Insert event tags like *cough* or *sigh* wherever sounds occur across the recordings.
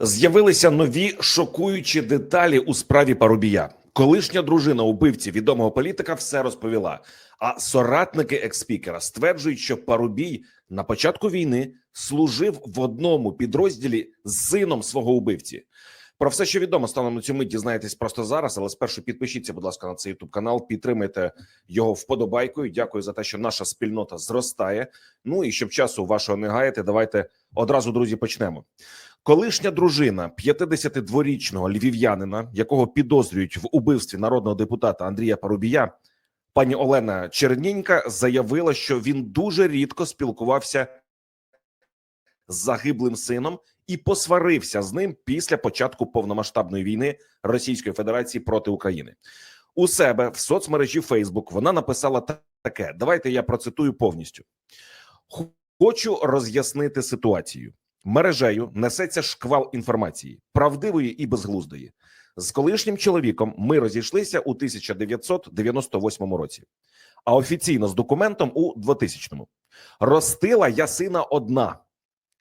З'явилися нові шокуючі деталі у справі Парубія. Колишня дружина убивці відомого політика все розповіла. А соратники експікера стверджують, що Парубій на початку війни служив в одному підрозділі з сином свого убивці. Про все, що відомо станом на цю мить, дізнаєтесь просто зараз. Але спершу підпишіться, будь ласка, на цей youtube канал, підтримайте його вподобайкою. Дякую за те, що наша спільнота зростає. Ну і щоб часу вашого не гаяти, давайте одразу, друзі, почнемо. Колишня дружина 52-річного львів'янина, якого підозрюють в убивстві народного депутата Андрія Парубія, пані Олена Чернінька заявила, що він дуже рідко спілкувався з загиблим сином і посварився з ним після початку повномасштабної війни Російської Федерації проти України. У себе в соцмережі Facebook вона написала таке. Давайте я процитую повністю. Хочу роз'яснити ситуацію. Мережею несеться шквал інформації, правдивої і безглуздої. З колишнім чоловіком ми розійшлися у 1998 році, а офіційно з документом у 2000-му. Ростила я сина одна.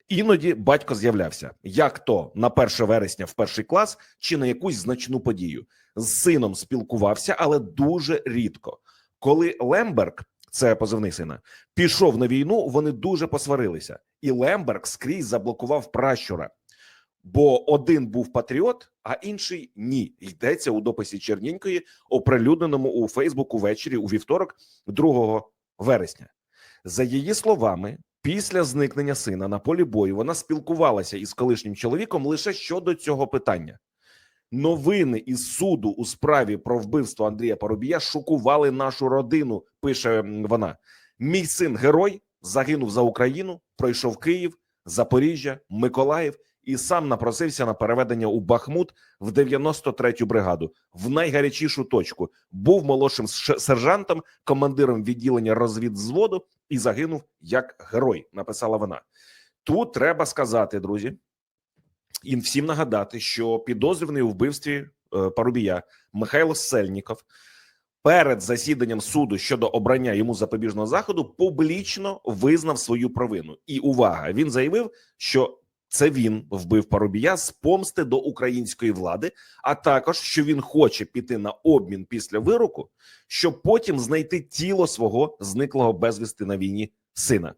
Іноді батько з'являвся як то на 1 вересня в перший клас чи на якусь значну подію. З сином спілкувався, але дуже рідко. Коли Лемберг, це позивний сина, пішов на війну, вони дуже посварилися, і Лемберг скрізь заблокував пращура. Бо один був патріот, а інший ні. Йдеться у дописі Чернінької, оприлюдненому у Фейсбуку ввечері у вівторок, 2 вересня. За її словами, після зникнення сина на полі бою вона спілкувалася із колишнім чоловіком лише щодо цього питання. Новини із суду у справі про вбивство Андрія Парубія шокували нашу родину. Пише вона: мій син герой загинув за Україну, пройшов Київ, Запоріжжя, Миколаїв і сам напросився на переведення у Бахмут в 93-ю бригаду в найгарячішу точку. Був молодшим сержантом, командиром відділення розвідзводу і загинув як герой. Написала вона. Тут треба сказати, друзі, і всім нагадати, що підозрюваний у вбивстві е, Парубія Михайло Сельніков перед засіданням суду щодо обрання йому запобіжного заходу публічно визнав свою провину. І увага, він заявив, що це він вбив Парубія з помсти до української влади, а також що він хоче піти на обмін після вироку, щоб потім знайти тіло свого зниклого безвісти на війні сина.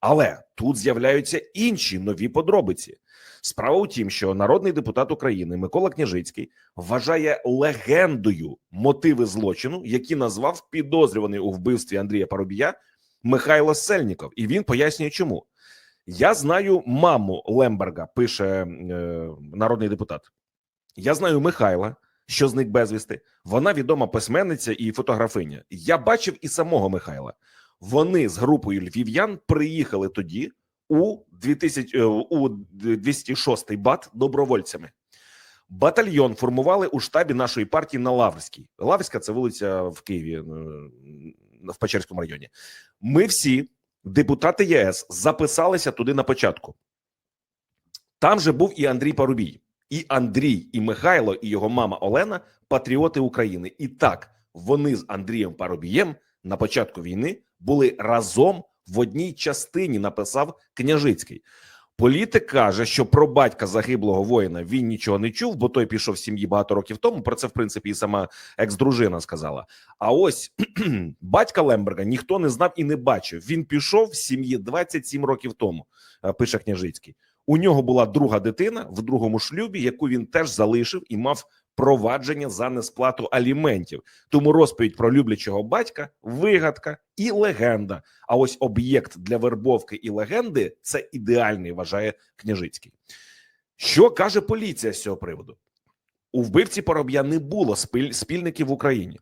Але тут з'являються інші нові подробиці. Справа у тім, що народний депутат України Микола Княжицький вважає легендою мотиви злочину, які назвав підозрюваний у вбивстві Андрія Парубія Михайло Сельніков, і він пояснює, чому. Я знаю маму Лемберга, пише е, народний депутат. Я знаю Михайла, що зник безвісти. Вона відома письменниця і фотографиня. Я бачив і самого Михайла. Вони з групою львів'ян приїхали тоді у 2000, е, у 206 бат добровольцями. Батальйон формували у штабі нашої партії на Лаврській. Лаврська це вулиця в Києві е, в Печерському районі. Ми всі, депутати ЄС, записалися туди на початку. Там же був і Андрій Парубій, і Андрій, і Михайло, і його мама Олена патріоти України. І так вони з Андрієм Парубієм на початку війни були разом в одній частині. Написав Княжицький. Політик каже, що про батька загиблого воїна він нічого не чув, бо той пішов з сім'ї багато років тому. Про це, в принципі, і сама екс-дружина сказала. А ось *clears throat* батька Лемберга ніхто не знав і не бачив. Він пішов з сім'ї 27 років тому. е, Пише Княжицький. У нього була друга дитина в другому шлюбі, яку він теж залишив і мав провадження за несплату аліментів. Тому розповідь про люблячого батька, вигадка і легенда. А ось об'єкт для вербовки і легенди це ідеальний, вважає Княжицький. Що каже поліція з цього приводу? У вбивці Пороб'я не було спіль- спільників в Україні,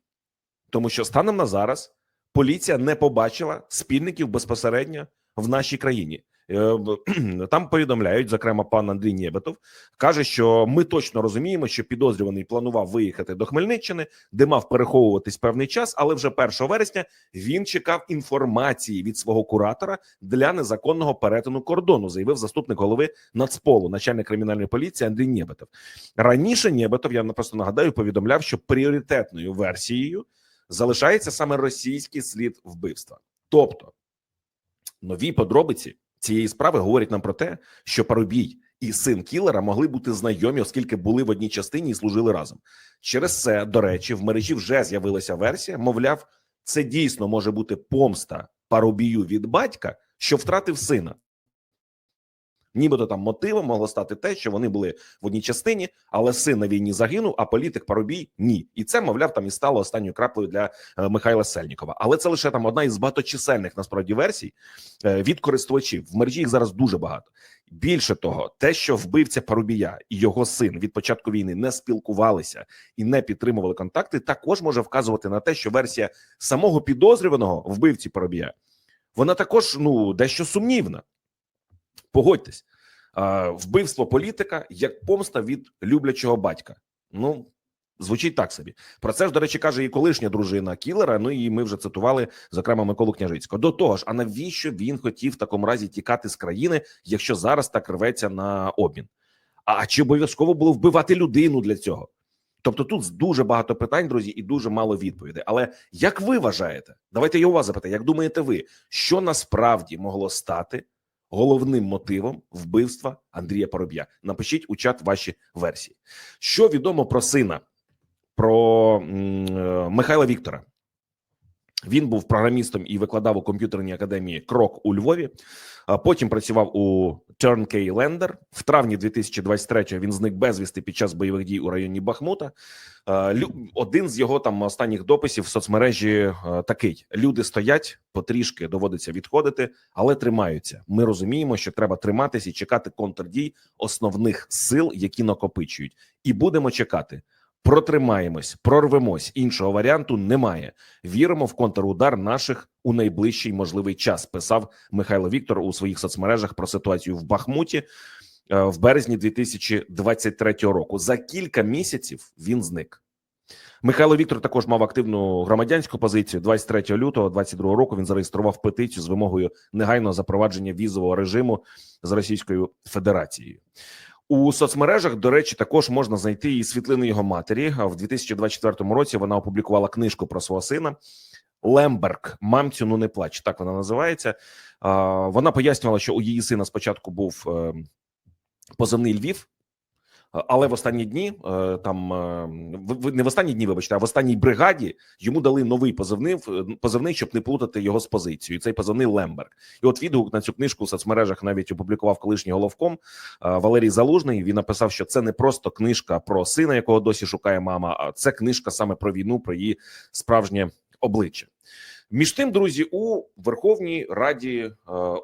тому що станом на зараз поліція не побачила спільників безпосередньо в нашій країні. Е, *clears throat* Там повідомляють, зокрема, пан Андрій Нєбетов каже, що ми точно розуміємо, що підозрюваний планував виїхати до Хмельниччини, де мав переховуватись певний час, але вже 1 вересня він чекав інформації від свого куратора для незаконного перетину кордону, заявив заступник голови Нацполу, начальник кримінальної поліції Андрій Нєбетов. Раніше Нєбетов, я просто нагадаю, повідомляв, що пріоритетною версією залишається саме російський слід вбивства. Тобто нові подробиці цієї справи говорять нам про те, що Парубій і син кілера могли бути знайомі, оскільки були в одній частині і служили разом. Через це, до речі, в мережі вже з'явилася версія. Мовляв, це дійсно може бути помста парубію від батька, що втратив сина. Нібито там мотивом могло стати те, що вони були в одній частині, але син на війні загинув, а політик Парубій ні. І це, мовляв, там і стало останньою краплею для е, Михайла Сельнікова. Але це лише там одна із багаточисельних насправді версій е, від користувачів. В мережі їх зараз дуже багато. Більше того, те, що вбивця Парубія і його син від початку війни не спілкувалися і не підтримували контакти, також може вказувати на те, що версія самого підозрюваного вбивці Парубія вона також ну дещо сумнівна. Погодьтесь, вбивство політика як помста від люблячого батька. Ну звучить так собі. Про це ж, до речі, каже і колишня дружина Кілера. Ну і ми вже цитували, зокрема, Миколу Княжицького. До того ж, а навіщо він хотів в такому разі тікати з країни, якщо зараз так рветься на обмін? А чи обов'язково було вбивати людину для цього? Тобто тут дуже багато питань, друзі, і дуже мало відповідей. Але як ви вважаєте? Давайте я у вас запитаю, як думаєте ви, що насправді могло стати головним мотивом вбивства Андрія Пороб'я Напишіть у чат ваші версії. Що відомо про сина, про е, Михайла Віктора? Він був програмістом і викладав у комп'ютерній академії Крок у Львові. Потім працював у Turnkey Lender. В травні 2023-го він зник безвісти під час бойових дій у районі Бахмута. Один з його там останніх дописів в соцмережі такий: люди стоять, потрішки доводиться відходити, але тримаються. Ми розуміємо, що треба триматися і чекати контрдій основних сил, які накопичують, і будемо чекати. Протримаємось, прорвемось. Іншого варіанту немає. Віримо в контрудар наших у найближчий можливий час. Писав Михайло Віктор у своїх соцмережах про ситуацію в Бахмуті е, в березні 2023 року. За кілька місяців він зник. Михайло Віктор також мав активну громадянську позицію. 23 лютого 2022 року він зареєстрував петицію з вимогою негайного запровадження візового режиму з Російською Федерацією. У соцмережах, до речі, також можна знайти і світлини його матері. В 2024 році вона опублікувала книжку про свого сина Лемберг. Мамцю, ну не плач. Так вона називається. Вона пояснювала, що у її сина спочатку був е, позивний Львів. Але в останні дні е, там е, не в останні дні, вибачте, а в останній бригаді йому дали новий позивний позивний, щоб не плутати його з позицією. Цей позивний Лемберг. І от відгук на цю книжку в соцмережах навіть опублікував колишній головком е, Валерій Залужний. Він написав, що це не просто книжка про сина, якого досі шукає мама, а це книжка саме про війну, про її справжнє обличчя. Між тим, друзі, у Верховній Раді е,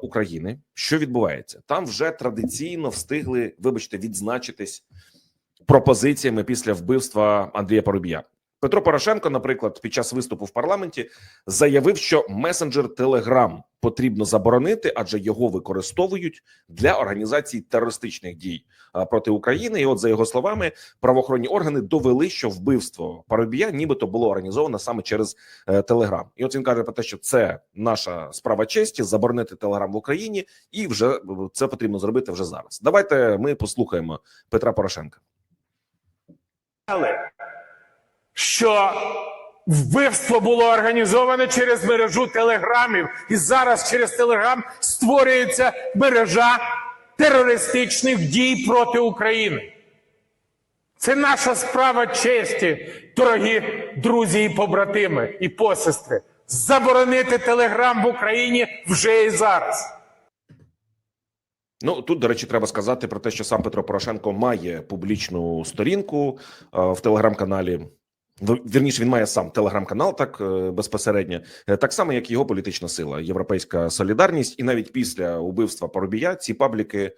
України що відбувається? Там вже традиційно встигли, вибачте, відзначитись пропозиціями після вбивства Андрія Парубія. Петро Порошенко, наприклад, під час виступу в парламенті заявив, що месенджер Телеграм потрібно заборонити, адже його використовують для організації терористичних дій проти України. І, от за його словами, правоохоронні органи довели, що вбивство Парубія нібито було організовано саме через Телеграм. І от він каже про те, що це наша справа честі заборонити Телеграм в Україні, і вже е, це потрібно зробити вже зараз. Давайте ми послухаємо Петра Порошенка. Що вбивство було організоване через мережу телеграмів, і зараз через телеграм створюється мережа терористичних дій проти України. Це наша справа честі, дорогі друзі і побратими і посестри. Заборонити телеграм в Україні вже і зараз. Ну тут, до речі, треба сказати про те, що сам Петро Порошенко має публічну сторінку е, в телеграм-каналі. Вірніше, він має сам телеграм-канал, так е, безпосередньо, Е, так само, як його політична сила, Європейська Солідарність, і навіть після убивства Поробія ці пабліки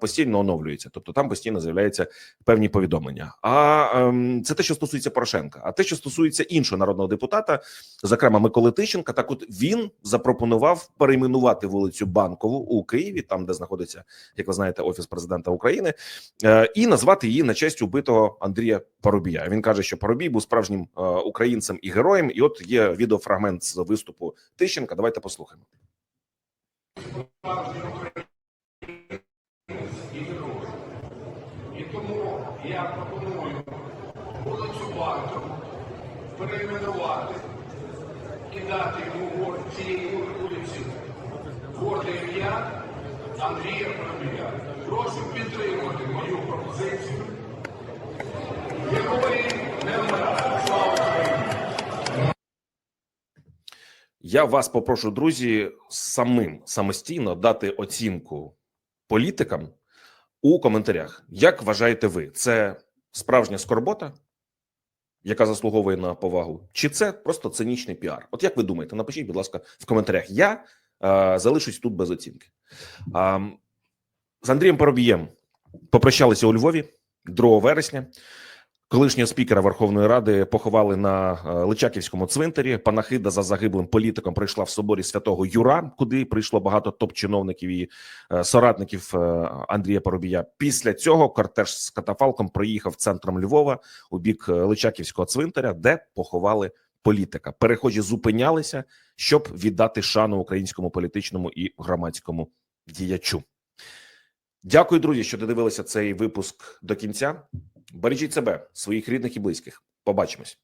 постійно оновлюються, тобто там постійно з'являються певні повідомлення. А ем, це те, що стосується Порошенка. А те, що стосується іншого народного депутата, зокрема Миколи Тищенка, так от він запропонував перейменувати вулицю Банкову у Києві, там де знаходиться, як ви знаєте, офіс президента України, е, і назвати її на честь убитого Андрія Парубія. Він каже, що Парубій був справжнім е, українцем і героєм. І от є відеофрагмент з виступу Тищенка. Давайте послухаємо. І тому я пропоную вулицю Банку перейменувати і дати йому цій вулиці горде ім'я Андрія Парубія. Прошу підтримати мою пропозицію. Герої не вмирають. Слава! Я вас попрошу, друзі, самим самостійно дати оцінку політикам у коментарях. Як вважаєте ви, це справжня скорбота, яка заслуговує на повагу, чи це просто цинічний піар? От як ви думаєте? Напишіть, будь ласка, в коментарях. Я е, залишусь тут без оцінки. Е, з Андрієм Парубієм попрощалися у Львові 2 вересня. Колишнього спікера Верховної Ради поховали на е, Личаківському цвинтарі. Панахида за загиблим політиком прийшла в соборі святого Юра, куди прийшло багато топ-чиновників і е, соратників е, Андрія Парубія. Після цього кортеж з катафалком проїхав центром Львова у бік Личаківського цвинтаря, де поховали політика. Перехожі зупинялися, щоб віддати шану українському політичному і громадському діячу. Дякую, друзі, що додивилися цей випуск до кінця. Бережіть себе, своїх рідних і близьких. Побачимось.